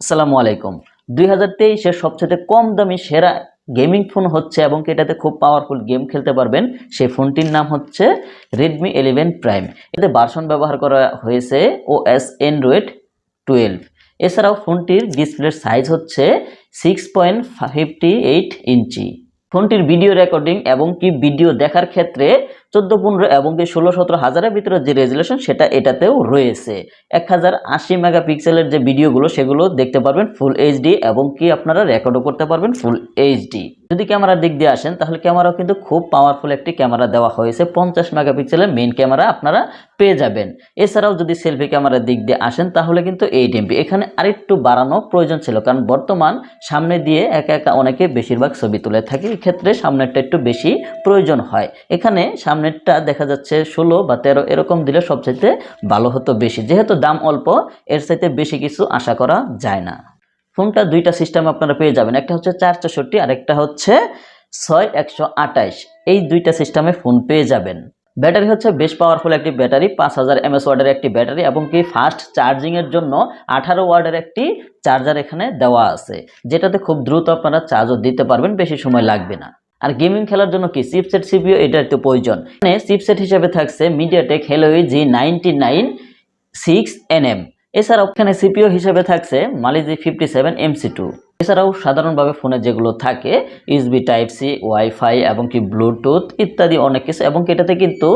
আসসালামু আলাইকুম। দুই হাজার তেইশের সবচেয়ে কম দামি সেরা গেমিং ফোন হচ্ছে এবং এটাতে খুব পাওয়ারফুল গেম খেলতে পারবেন, সেই ফোনটির নাম হচ্ছে রেডমি ইলেভেন প্রাইম এতে বার্সন ব্যবহার করা হয়েছে ও এস অ্যান্ড্রয়েড টুয়েলভ এছাড়াও ফোনটির ডিসপ্লের সাইজ হচ্ছে six point fifty eight inch ফোনটির ভিডিও রেকর্ডিং এবং কি ভিডিও দেখার ক্ষেত্রে চোদ্দ, পনেরো এবং কি ষোলো, সতেরো হাজারের ভিতরে যে রেজুলেশন সেটা এটাতেও রয়েছে। এক হাজার আশি মেগাপিক্সেলের যে ভিডিওগুলো, সেগুলো দেখতে পারবেন ফুল এইচডি এবং কি আপনারা রেকর্ডও করতে পারবেন ফুল এইচডি যদি ক্যামেরার দিক দিয়ে আসেন, তাহলে ক্যামেরাও কিন্তু খুব পাওয়ারফুল একটি ক্যামেরা দেওয়া হয়েছে। পঞ্চাশ মেগাপিক্সেলের মেন ক্যামেরা আপনারা পেয়ে যাবেন। এছাড়াও যদি সেলফি ক্যামেরার দিক দিয়ে আসেন, তাহলে কিন্তু এইট এমপি এখানে আরেকটু বাড়ানো প্রয়োজন ছিল, কারণ বর্তমান সামনে দিয়ে একা একা অনেকে বেশিরভাগ ছবি তুলে থাকে, এক্ষেত্রে সামনেরটা একটু বেশি প্রয়োজন হয়। এখানে সামনেরটা দেখা যাচ্ছে ষোলো বা তেরো, এরকম দিলে সবচাইতে ভালো হতো বেশি। যেহেতু দাম অল্প, এর চাইতে বেশি কিছু আশা করা যায় না। ফোনটা দুইটা সিস্টেম আপনারা পেয়ে যাবেন। একটা হচ্ছে চার চৌষট্টি, আর একটা হচ্ছে ছয় একশো আঠাইশ এই দুইটা সিস্টেমে ফোন পেয়ে যাবেন। ব্যাটারি হচ্ছে বেশ পাওয়ারফুল একটি ব্যাটারি, পাঁচ হাজার এমএস ওয়ার্ডের একটি ব্যাটারি এবং কি ফাস্ট চার্জিংয়ের জন্য আঠারো ওয়ার্ডের একটি চার্জার এখানে দেওয়া আছে, যেটাতে খুব দ্রুত আপনারা চার্জও দিতে পারবেন, বেশি সময় লাগবে না। আর গেমিং খেলার জন্য কি? চিপসেট সিপিও এটা একটু প্রয়োজন। মানে চিপসেট হিসেবে থাকছে MediaTek Helio G ninety nine six NM এছাড়াও এখানে সিপিও হিসেবে থাকছে Mali G fifty seven MC two এছাড়াও সাধারণভাবে ফোনে যেগুলো থাকে ইউসবি টাইপ সি ওয়াইফাই এবং কি ব্লুটুথ ইত্যাদি অনেক কিছু, এবং এটাতে কিন্তু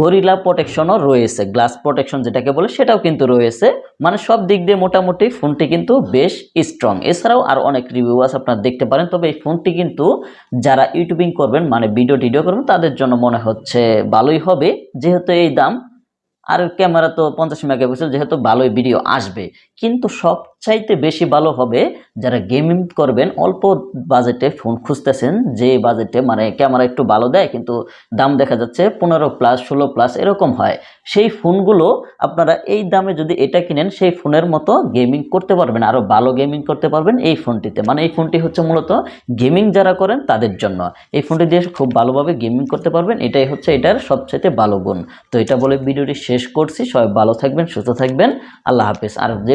গরিলা প্রোটেকশনও রয়েছে, গ্লাস প্রোটেকশন যেটাকে বলে সেটাও কিন্তু রয়েছে। মানে সব দিক দিয়ে মোটামুটি ফোনটি কিন্তু বেশ স্ট্রং এছাড়াও আর অনেক রিভিউ আছে, আপনারা দেখতে পারেন। তবে এই ফোনটি কিন্তু যারা ইউটিউবিং করবেন মানে ভিডিও টিডিও করবেন, তাদের জন্য মনে হচ্ছে ভালোই হবে। যেহেতু এই দাম, আর ক্যামেরা তো পঞ্চাশ মেগাপিক্সেল, যেহেতু ভালোই ভিডিও আসবে। কিন্তু সবচাইতে বেশি ভালো হবে যারা গেমিং করবেন, অল্প বাজেটে ফোন খুঁজতেছেন, যে বাজেটে মানে ক্যামেরা একটু ভালো দেয়, কিন্তু দাম দেখা যাচ্ছে পনেরো প্লাস ষোলো প্লাস এরকম হয়। সেই ফোনগুলো আপনারা এই দামে যদি এটা কিনেন, সেই ফোনের মতো গেমিং করতে পারবেন আরও ভালো গেমিং করতে পারবেন এই ফোনটিতে মানে এই ফোনটি হচ্ছে মূলত গেমিং যারা করেন তাদের জন্য। এই ফোনটি দিয়ে খুব ভালোভাবে গেমিং করতে পারবেন, এটাই হচ্ছে এটার সবচাইতে ভালো গুণ। তো এটা বলে ভিডিওটি শেষ করছি, সবাই ভালো থাকবেন, সুস্থ থাকবেন। আল্লাহ হাফেজ। আর যে